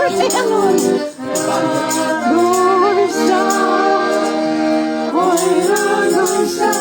Україну, радуйся, ой, радуйся,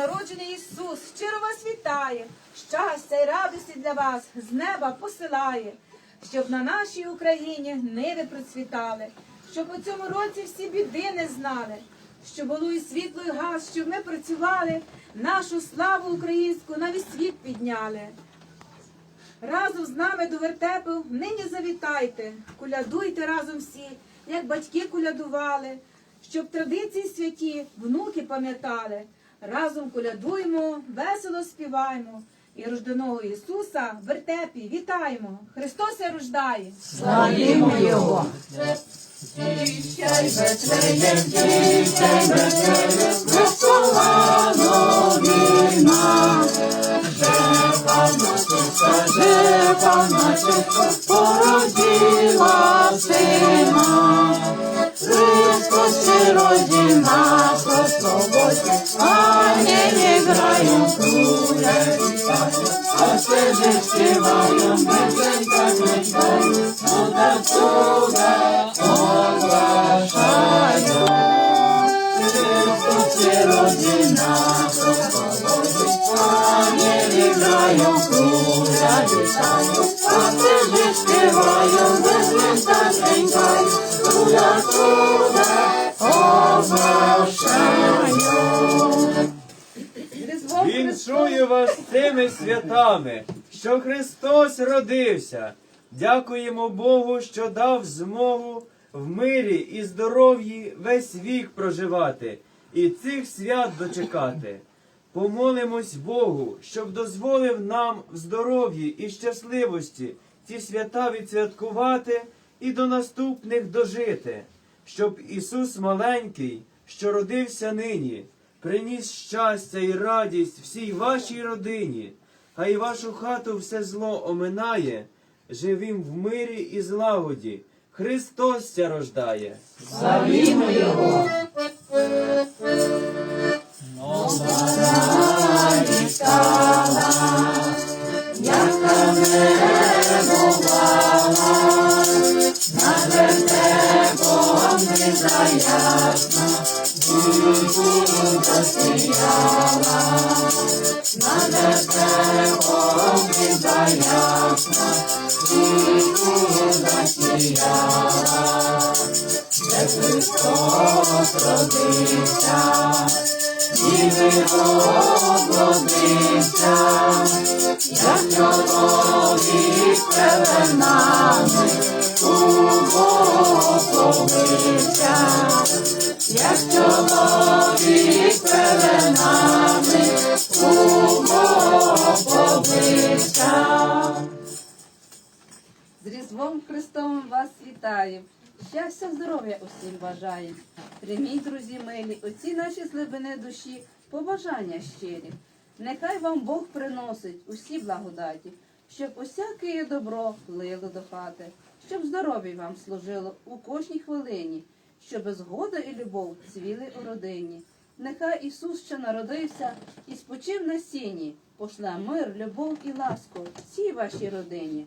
бо народжений Ісус щиро вас вітає, щастя і радості для вас з неба посилає, щоб на нашій Україні ниви процвітали, щоб у цьому році всі біди не знали, щоб було і світло, і газ, щоб ми працювали, нашу славу українську на весь світ підняли. Разом з нами до вертепу нині завітайте, колядуйте разом всі, як батьки колядували, щоб традиції святі внуки пам'ятали. Разом колядуємо, весело співаємо. І рожденого Ісуса в вертепі вітаємо. Христос я рождає! Славімо Його! Весела новина, жива наче породила сина. Христос ще Wygrają kule i pasie, a wtedy śpiewają piosenka, niech Boga, cuda, cuda. Віншую вас цими святами, що Христос родився. Дякуємо Богу, що дав змогу в мирі і здоров'ї весь вік проживати і цих свят дочекати. Помолимось Богу, щоб дозволив нам в здоров'ї і щасливості ці свята відсвяткувати і до наступних дожити, щоб Ісус маленький, що родився нині, приніс щастя і радість всій вашій родині, хай вашу хату все зло оминає, живім в мирі і злагоді. Христос ся рождає. Славімо Його! Дівчинка стояла, над небом не заясна, Дівчинка стояла, де Христос родився, Ніби оплодився, як чоловік пеленами у поповився, як чоловік Христовим вас вітаю. Щастя, здоров'я усім бажаю. Прийміть, друзі милі, оці наші слибини душі, побажання щирі. Нехай вам Бог приносить усі благодаті, щоб усяке добро лило до хати, щоб здоров'я вам служило у кожній хвилині, щоб згода і любов цвіли у родині. Нехай Ісус, що народився і спочив на сіні, пошле мир, любов і ласку всій вашій родині.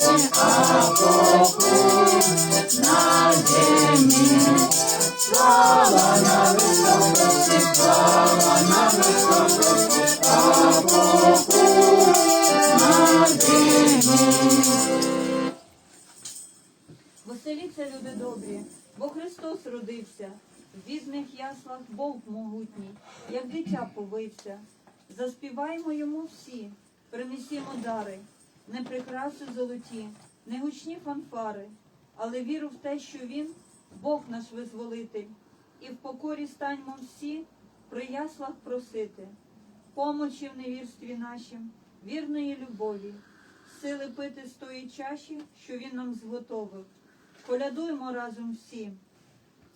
Христос. В візних яслах Бог могутній, як дитя повився. Заспіваємо йому всі, принесімо дари, не прикраси золоті, не гучні фанфари, але віру в те, що Він Бог наш визволитель, і в покорі станьмо всі при яслах просити, помочі в невірстві нашим, вірної любові, сили пити з тої чаші, що Він нам зготовив. Колядуймо разом всі,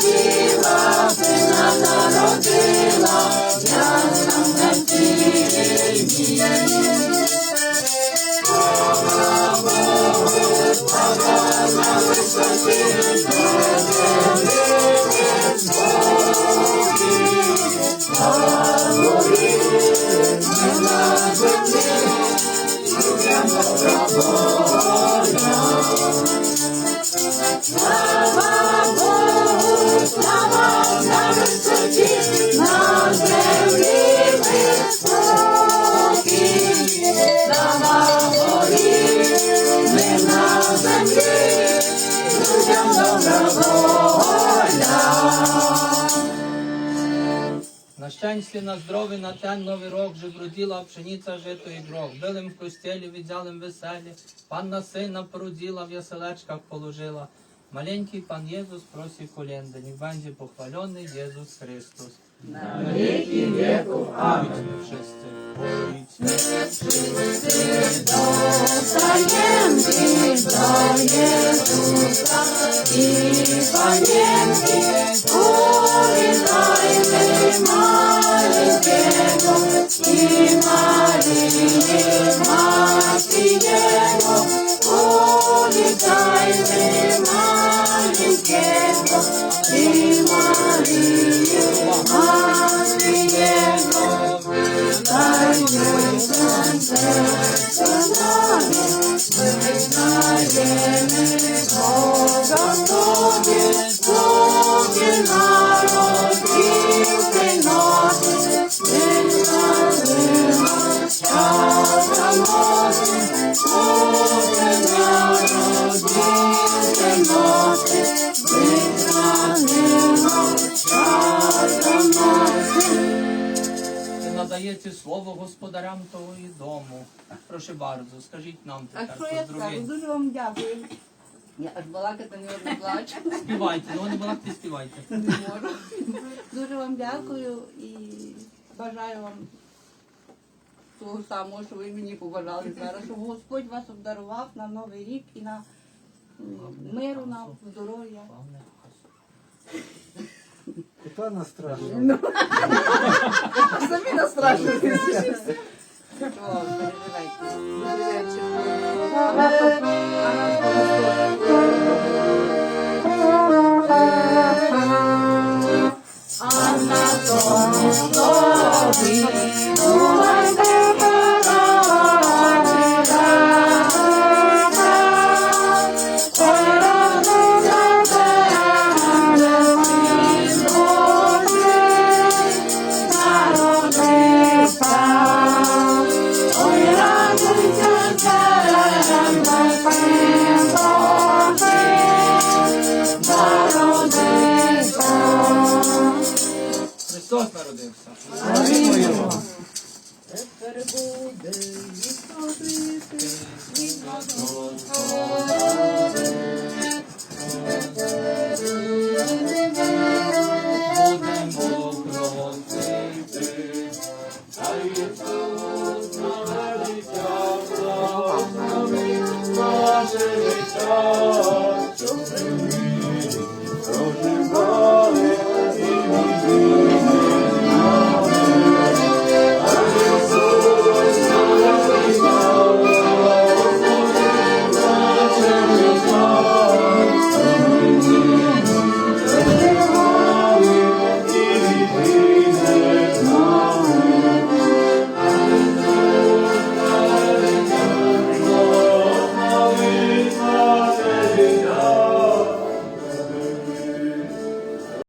щастя, на висоті, здоров'я, на здоров'я, на тен новий рок, же бруділа пшениця, жито і грох. Билим в костелі, відзялим веселі, панна сина породіла, в яселечках положила. Маленький пан Єсус просить коленда, не będzie похвалений Єсус Христос. На віки віку. Амінь. Wszyscy. Pojdźmy. Panienki do Jezusa i panienki uwitajmy maleńkiego i Marię Matki Jego. Uwitajmy serce, to nowe, swych znajdziemy. Ви слово господарям того і дому. Прошу bardzo, скажіть нам А тепер що я скажу? Дуже вам дякую. Я аж балакати не одне плачу. Співайте, ну не балакте, співайте. Не можу. Дуже вам дякую і бажаю вам того самого, що ви мені побажали зараз, щоб Господь вас обдарував на Новий рік і на миру нам, здоров'я. Главне, Хто нас страшно? Самі нас страшно. Що, переживайте. Переживайте. А нас Христос народився. Тепер буде відходити від нас.